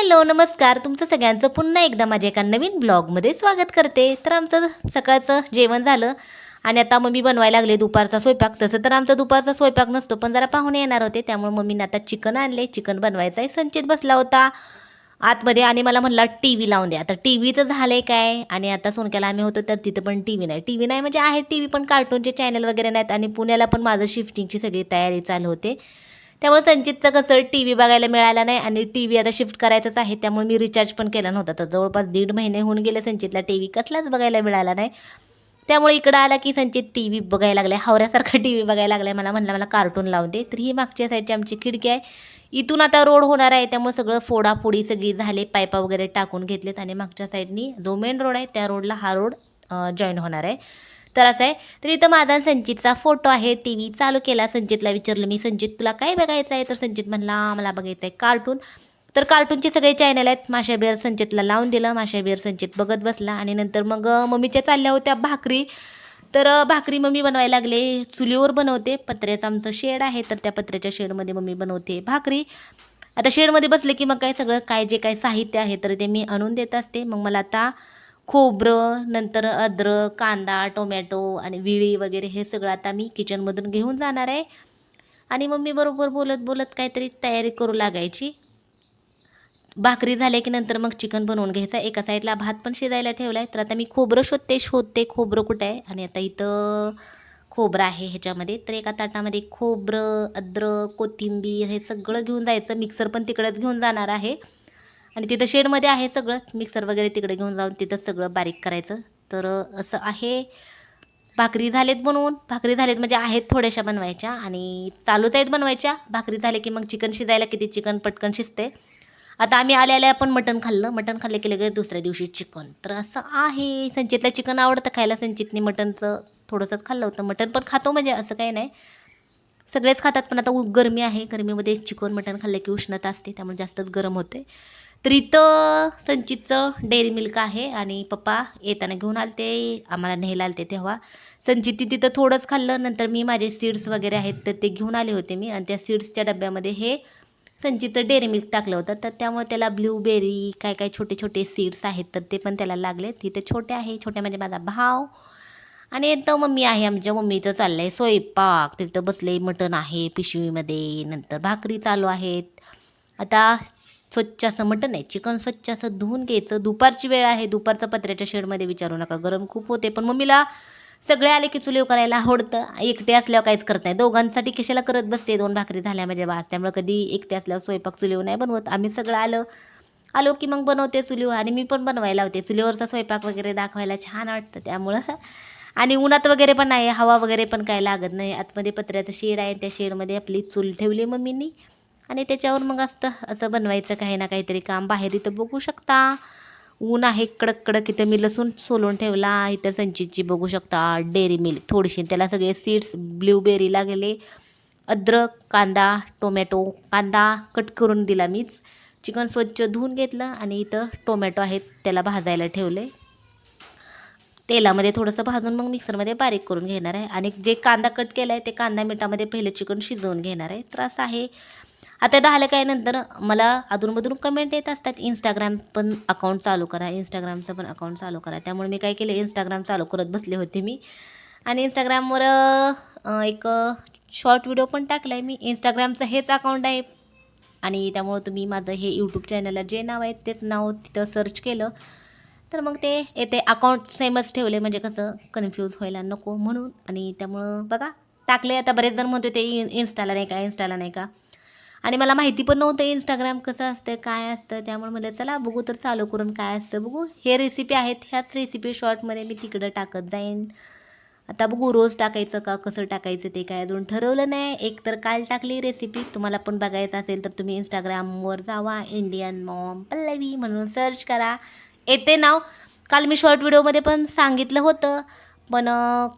Hello नमस्कार. तुमचं सगळ्यांचं पुन्हा एकदा माझ्या एका नवीन ब्लॉगमध्ये स्वागत करते. तर आमचं सकाळचं जेवण झालं आणि आता मम्मी बनवायला लागले दुपारचा स्वयंपाक. तसं तर आमचा दुपारचा स्वयंपाक नसतो पण जरा पाहुणे येणार होते. त्यामुळे मम्मीने आता चिकन आणले. चिकन बनवायचं आहे संचित बसला होता. आतमध्ये आणि मला म्हणला टी व्ही लावून द्या. आता टी व्हीचं झालं आहे काय? आणि आता सोनक्याला आम्ही होतो तर तिथं पण टी व्ही नाही. टी व्ही नाही म्हणजे आहे टी व्ही पण कार्टूनचे चॅनल वगैरे नाहीत. आणि पुण्याला पण माझं शिफ्टिंगची सगळी तयारी चालू होते. त्यामुळे संचितचं कसं टी व्ही बघायला मिळाला नाही आणि टी व्ही आता शिफ्ट करायचंच आहे त्यामुळे मी रिचार्ज पण केला नव्हता. तर जवळपास दीड महिने होऊन गेले संचितला टी व्ही कसलाच बघायला मिळाला नाही. त्यामुळे इकडं आला की संचित टी व्ही बघायला लागलाय हावऱ्यासारखा टी व्ही बघायला लागलाय. मला म्हणलं मला कार्टून लावून दे. तर ही मागच्या साईडची आमची खिडकी आहे. इथून आता रोड होणार आहे त्यामुळे सगळं फोडाफोडी सगळी झाले पायपा वगैरे टाकून घेतलेत आणि मागच्या साईडनी जो मेन रोड आहे त्या रोडला हा रोड जॉईन होणार आहे. तर असं आहे. तर इथं माझा संचितचा फोटो आहे. टी व्ही चालू केला. संचितला विचारलं मी संचित तुला काय बघायचं आहे? तर संचित म्हणला मला बघायचं आहे कार्टून. तर कार्टूनचे सगळे चॅनल आहेत. माशा बिअर संचितला लावून दिलं. माशा बिअर संचित बघत बसला. आणि नंतर मग मम्मीच्या चालल्या होत्या भाकरी. तर भाकरी मम्मी बनवायला लागले. चुलीवर बनवते. पत्र्याचं आमचं शेड आहे. तर त्या पत्र्याच्या शेडमध्ये मम्मी बनवते भाकरी. आता शेडमध्ये बसले की मग काय सगळं काय जे काय साहित्य आहे तर ते मी आणून देत असते. मग मला आता खोबरं नंतर अद्रक कांदा टोमॅटो आणि विळी वगैरे हे सगळं आता मी किचनमधून घेऊन जाणार आहे. आणि मम्मी बरोबर बोलत बोलत काहीतरी तयारी करू लागायची. भाकरी झाल्या की नंतर मग चिकन बनवून घ्यायचं. एका साईडला भात पण शिजायला ठेवला आहे तर आता मी खोबरं शोधते शोधते खोबरं कुठं आहे? आणि आता इथं खोबरं आहे ह्याच्यामध्ये. तर एका ताटामध्ये खोबरं अद्रक कोथिंबीर हे सगळं घेऊन जायचं. मिक्सर पण तिकडंच घेऊन जाणार आहे. आणि तिथं शेडमध्ये आहे सगळं. मिक्सर वगैरे तिकडे घेऊन जाऊन तिथं सगळं बारीक करायचं. तर असं आहे. भाकरी झालेत बनवून. भाकरी झालेत म्हणजे आहेत थोड्याशा बनवायच्या आणि चालूच आहेत बनवायच्या. भाकरी झाले की मग चिकन शिजायला किती चिकन पटकन शिजते. आता आम्ही आल्या आल्या आपण मटण खाल्लं. मटण खाल्ले की लगेच दुसऱ्या दिवशी चिकन. तर असं आहे. संचितला चिकन आवडतं खायला. संचितने मटणचं थोडंसंच खाल्लं होतं. मटण पण खातो म्हणजे असं काही नाही. सगळेच खातात पण आता उ- गरमी आहे. गरमीमध्ये चिकन मटण खाल्लं की उष्णता असते त्यामुळे जास्तच गरम होते. तर इथं संचितचं डेअरी मिल्क आहे आणि पप्पा येताना घेऊन आलते आम्हाला न्यायला आलते तेव्हा. संचित तिथं थोडंच खाल्लं नंतर मी माझे सीड्स वगैरे आहेत तर ते घेऊन आले होते मी. आणि त्या सीड्सच्या डब्यामध्ये हे संचितचं डेअरी मिल्क टाकलं होतं. तर त्यामुळे त्याला ब्ल्यूबेरी काय काय छोटे छोटे सीड्स आहेत तर ते पण त्याला लागले. तिथे छोटे आहे छोटे म्हणजे माझा भाव आणि एकदम मम्मी आहे आमच्या मम्मीचं चाललं आहे स्वयंपाक. तिथं बसले मटण आहे पिशवीमध्ये नंतर भाकरी चालू आहेत. आता स्वच्छ असं मटण आहे चिकन स्वच्छ असं धुवून घ्यायचं. दुपारची वेळ आहे दुपारचं पत्र्याच्या शेडमध्ये विचारू नका. गरम खूप होते पण मम्मीला सगळे आले की चुलीव करायला आवडतं. एकटे असल्यावर काहीच करत नाही. दोघांसाठी कशाला करत बसते? दोन भाकरी झाल्या माझ्या बास त्यामुळे कधी एकटे असल्यावर स्वयंपाक चुलीव नाही बनवत. आम्ही सगळं आलं आलो की मग बनवते चुलीवर. आणि मी पण बनवायला होते चुलीवरचा स्वयंपाक वगैरे दाखवायला छान वाटतं. त्यामुळं आणि उन्हात वगैरे पण नाही हवा वगैरे पण काय लागत नाही. आतमध्ये पत्र्याचं शेड आहे त्या शेडमध्ये आपली चूल ठेवली मम्मीनी. आणि त्याच्यावर मग असतं असं बनवायचं काही ना काहीतरी काम. बाहेर इथं बघू शकता. ऊन आहे कडक कडक इथं मी लसूण सोलून ठेवला. इतर संचितची बघू शकता. डेअरी मिल्क थोडीशी. त्याला सगळे सीड्स ब्ल्यूबेरी लागले. अद्रक कांदा टोमॅटो. कांदा कट करून दिला मीच. चिकन स्वच्छ धुवून घेतलं आणि इथं टोमॅटो आहेत त्याला भाजायला ठेवले. तेलामध्ये थोडंसं भाजून मग मिक्सरमध्ये बारीक करून घेणार आहे. आणि जे कांदा कट केला आहे ते कांदा मिठामध्ये पहिलं चिकन शिजवून घेणार आहे. तर असं आहे. आता झालं काय नंतर मला अधूनमधून कमेंट येत असतात इंस्टाग्राम पण अकाउंट चालू करा इंस्टाग्रामचं पण अकाउंट चालू करा. त्यामुळे मी काय केलं इंस्टाग्राम चालू करत बसले होते मी. आणि इंस्टाग्रामवर एक शॉर्ट व्हिडिओ पण टाकला आहे मी. इंस्टाग्रामचं हेच अकाउंट आहे. आणि त्यामुळं तुम्ही माझं हे यूट्यूब चॅनलला जे नाव आहे तेच नाव तिथं सर्च केलं. तर मग ते येते अकाउंट सेमच ठेवले म्हणजे कसं कन्फ्यूज व्हायला नको म्हणून. आणि त्यामुळं बघा टाकले आता बरेच जण म्हणतो ते इन इन्स्टाला नाही का इन्स्टाला नाही का. आणि मला माहिती पण नव्हतं इंस्टाग्राम कसं असतं काय असतं. त्यामुळे म्हटलं चला बघू तर चालू करून काय असतं बघू. हे रेसिपी आहेत ह्याच रेसिपी शॉर्टमध्ये मी तिकडं टाकत जाईन. आता बघू रोज टाकायचं का कसं टाकायचं ते काय अजून ठरवलं नाही. एक तर काल टाकली रेसिपी तुम्हाला पण बघायचं असेल तर तुम्ही इंस्टाग्रामवर जावा इंडियन मॉम पल्लवी म्हणून सर्च करा. येते नाव. काल मी शॉर्ट व्हिडिओमध्ये पण सांगितलं होतं. पण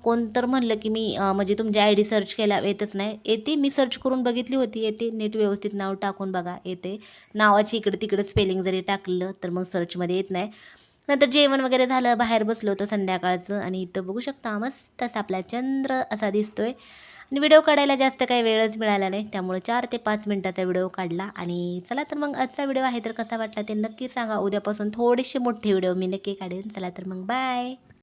कोण तर म्हणलं की मी म्हणजे तुमची आय डी सर्च केला येतच नाही. येते मी सर्च करून बघितली होती. येते नीट व्यवस्थित नाव टाकून बघा. येते. नावाची इकडं तिकडं स्पेलिंग जरी टाकलं तर मग सर्चमध्ये येत नाही. नंतर जेवण वगैरे झालं बाहेर बसलो होतो संध्याकाळचं. आणि इथं बघू शकता मस्त आपला चंद्र असा दिसतोय. आणि व्हिडिओ काढायला जास्त काही वेळच मिळाला नाही. त्यामुळे चार ते पाच मिनटाचा व्हिडिओ काढला. आणि चला तर मग आजचा व्हिडिओ आहे तर कसा वाटला ते नक्की सांगा. उद्यापासून थोडेसे मोठे व्हिडिओ मी नक्की काढेन. चला तर मग बाय.